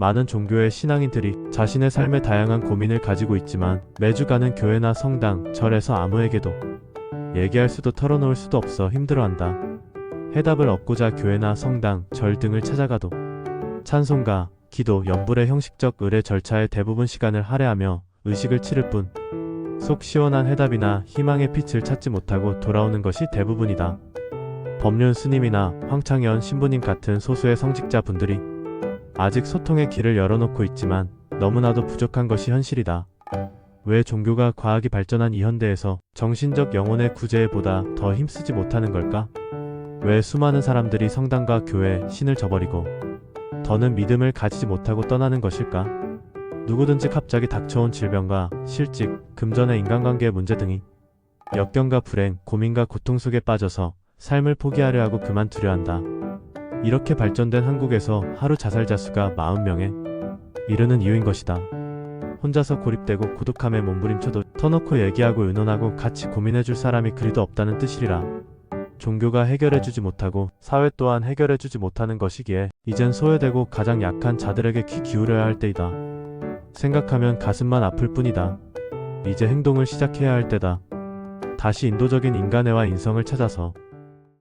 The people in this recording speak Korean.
많은 종교의 신앙인들이 자신의 삶에 다양한 고민을 가지고 있지만 매주 가는 교회나 성당, 절에서 아무에게도 얘기할 수도 털어놓을 수도 없어 힘들어한다. 해답을 얻고자 교회나 성당, 절 등을 찾아가도 찬송가, 기도, 연불의 형식적 의례 절차에 대부분 시간을 할애하며 의식을 치를 뿐 속 시원한 해답이나 희망의 빛을 찾지 못하고 돌아오는 것이 대부분이다. 법륜 스님이나 황창현 신부님 같은 소수의 성직자 분들이 아직 소통의 길을 열어놓고 있지만 너무나도 부족한 것이 현실이다. 왜 종교가 과학이 발전한 이 현대에서 정신적 영혼의 구제에 보다 더 힘쓰지 못하는 걸까? 왜 수많은 사람들이 성당과 교회, 신을 저버리고 더는 믿음을 가지지 못하고 떠나는 것일까? 누구든지 갑자기 닥쳐온 질병과 실직, 금전의 인간관계의 문제 등이 역경과 불행, 고민과 고통 속에 빠져서 삶을 포기하려 하고 그만두려 한다. 이렇게 발전된 한국에서 하루 자살자 수가 40명에 이르는 이유인 것이다. 혼자서 고립되고 고독함에 몸부림쳐도 터놓고 얘기하고 의논하고 같이 고민해줄 사람이 그리도 없다는 뜻이리라. 종교가 해결해주지 못하고 사회 또한 해결해주지 못하는 것이기에 이젠 소외되고 가장 약한 자들에게 귀 기울여야 할 때이다. 생각하면 가슴만 아플 뿐이다. 이제 행동을 시작해야 할 때다. 다시 인도적인 인간애와 인성을 찾아서